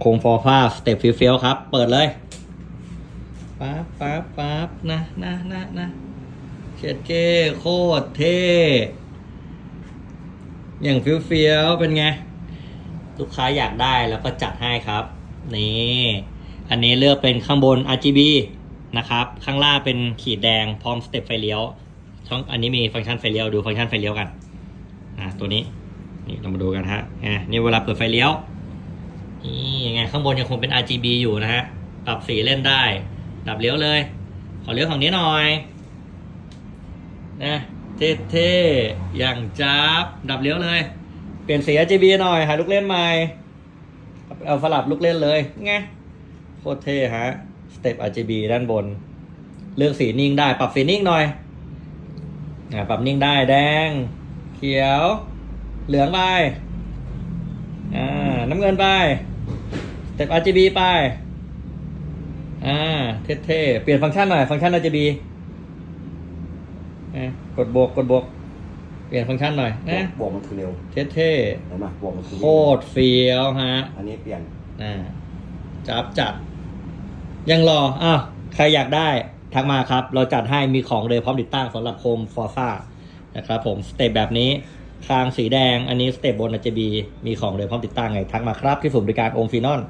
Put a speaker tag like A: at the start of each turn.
A: โคมฟอร์ฟ้าสเต็ปฟิลเฟีลครับ เปิดเลยปั๊บปั๊บปั๊บนะนะนะนะเช็ดเก้โคตรเท่ อย่างฟิลเฟีลเป็นไง ลูกค้าอยากได้แล้วก็จัดให้ครับ นี่ อันนี้เลือกเป็นข้างบน RGB นะครับ ข้างล่างเป็นขีดแดงพร้อมสเต็ปไฟเลี้ยวช่องอันนี้มีฟังก์ชันไฟเลี้ยวดูฟังก์ชันไฟเลี้ยวกัน อ่าตัวนี้ นี่เรามาดูกันฮะอะนี่เวลาเปิดไฟเลี้ยว นี่ยังไงข้างบนยังคงเป็น RGB อยู่นะฮะปรับสีเล่นได้ ดับเลี้ยวเลย ขอเลี้ยวฝั่งนี้หน่อยนะเท่ๆอย่างจับดับเลี้ยวเลย เปลี่ยนสี RGB หน่อยหาลูกเล่นใหม่เอาสลับลูกเล่นเลยไงโคตรเท่ฮะสเต็ป RGB ด้านบน เลือกสีนิ่งได้ ปรับสีนิ่งหน่อยอ่าปรับนิ่งได้แดง เขียว เหลืองไป น้ำเงินไปสเต็ป RGB ไป อ่า เท่ๆ เปลี่ยนฟังก์ชันหน่อย ฟังก์ชัน RGB อะกดบวก กดบวก เปลี่ยนฟังก์ชันหน่อยนะ
B: บวกมันคือเร็ว
A: เท่
B: เห็นไหมบวกมันคือ
A: ๆ โคตรเฟี้ยวฮะ
B: อันนี้เปลี่ยน
A: อ่าจับจัด ยังรออ้าวใครอยากได้ ทักมาครับ เราจัดให้มีของเลยพร้อมติดตั้งสำหรับโคมฟอร์ซ่านะครับผมสเต็ปแบบนี้ คางสีแดง อันนี้สเตปบน RGB มีของเลยพร้อมติดตั้งไง ทักมาครับที่ศูนย์บริการโอมฟีนอน